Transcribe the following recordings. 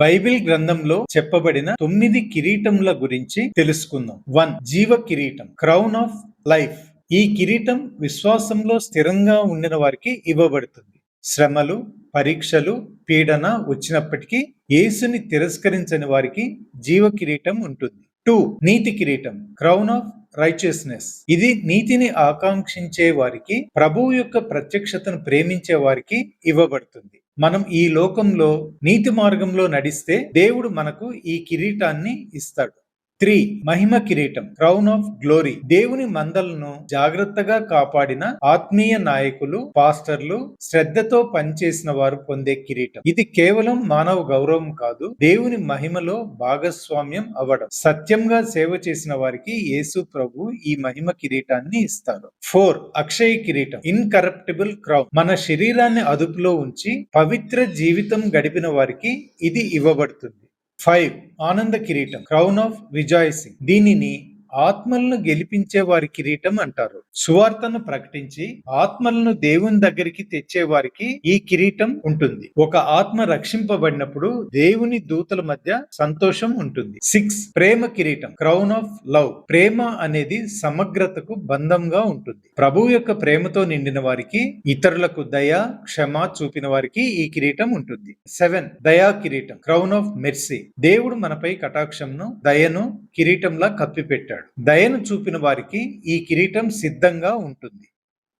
Bible గ్రంథంలో చెప్పబడిన తొమ్మిది కిరీటముల గురించి తెలుసుకుందాం. వన్ జీవ కిరీటం క్రౌన్ ఆఫ్ లైఫ్. ఈ కిరీటం విశ్వాసంలో స్థిరంగా ఉండిన వారికి ఇవ్వబడుతుంది. శ్రమలు పరీక్షలు పీడన వచ్చినప్పటికీ యేసుని తిరస్కరించని వారికి జీవ కిరీటం ఉంటుంది. టూ నీతి కిరీటం క్రౌన్ ఆఫ్ రైచియస్నెస్. ఇది నీతిని ఆకాంక్షించే వారికి ప్రభువు యొక్క ప్రత్యక్షతను ప్రేమించే వారికి ఇవ్వబడుతుంది. మనం ఈ లోకంలో నీతి మార్గంలో నడిస్తే దేవుడు మనకు ఈ కిరీటాన్ని ఇస్తాడు. త్రీ మహిమ కిరీటం క్రౌన్ ఆఫ్ గ్లోరీ దేవుని మందలను జాగ్రత్తగా కాపాడిన ఆత్మీయ నాయకులు పాస్టర్లు శ్రద్ధతో పనిచేసిన వారు పొందే కిరీటం. ఇది కేవలం మానవ గౌరవం కాదు దేవుని మహిమలో భాగస్వామ్యం అవ్వడం. సత్యంగా సేవ చేసిన వారికి యేసు ప్రభు ఈ మహిమ కిరీటాన్ని ఇస్తారు. ఫోర్ అక్షయ కిరీటం ఇన్కరప్టిబుల్ క్రౌన్ మన శరీరాన్ని అదుపులో ఉంచి పవిత్ర జీవితం గడిపిన వారికి ఇది ఇవ్వబడుతుంది. ఫైవ్ ఆనంద కిరీటం క్రౌన్ ఆఫ్ రిజాయిసింగ్ దీనిని ఆత్మలను గెలిపించే వారి కిరీటం అంటారు. సువార్తను ప్రకటించి ఆత్మలను దేవుని దగ్గరికి తెచ్చే వారికి ఈ కిరీటం ఉంటుంది. ఒక ఆత్మ రక్షింపబడినప్పుడు దేవుని దూతల మధ్య సంతోషం ఉంటుంది. సిక్స్ ప్రేమ కిరీటం క్రౌన్ ఆఫ్ లవ్. ప్రేమ అనేది సమగ్రతకు బంధంగా ఉంటుంది. ప్రభు యొక్క ప్రేమతో నిండిన వారికి ఇతరులకు దయ క్షమ చూపిన వారికి ఈ కిరీటం ఉంటుంది. సెవెన్ దయా కిరీటం క్రౌన్ ఆఫ్ మెర్సీ. దేవుడు మనపై కటాక్షంను దయను కిరీటంలా కప్పిపెట్టాడు. దయను చూపిన వారికి ఈ కిరీటం సిద్ధంగా ఉంటుంది.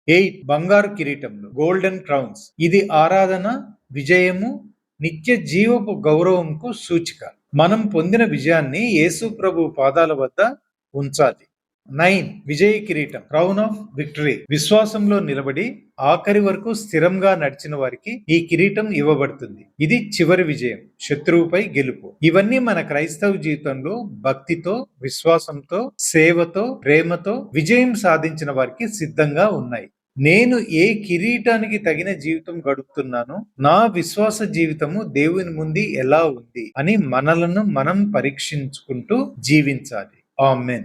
ఎయిట్. బంగారు కిరీటంలో. Golden crowns. ఇది ఆరాధన విజయము నిత్య జీవపు గౌరవంకు సూచిక. మనం పొందిన విజయాన్ని యేసు ప్రభు పాదాల వద్ద ఉంచాలి. నైన్ విజయ కిరీటం క్రౌన్ ఆఫ్ విక్టరీ. విశ్వాసంలో నిలబడి ఆఖరి వరకు స్థిరంగా నడిచిన వారికి ఈ కిరీటం ఇవ్వబడుతుంది. ఇది చివరి విజయం శత్రువుపై గెలుపు. ఇవన్నీ మన క్రైస్తవ జీవితంలో భక్తితో విశ్వాసంతో సేవతో ప్రేమతో విజయం సాధించిన వారికి సిద్ధంగా ఉన్నాయి. నేను ఏ కిరీటానికి తగిన జీవితం గడుపుతున్నానో నా విశ్వాస జీవితము దేవుని ముందు ఎలా ఉంది అని మనలను మనం పరీక్షించుకుంటూ జీవించాలి. ఆమెన్.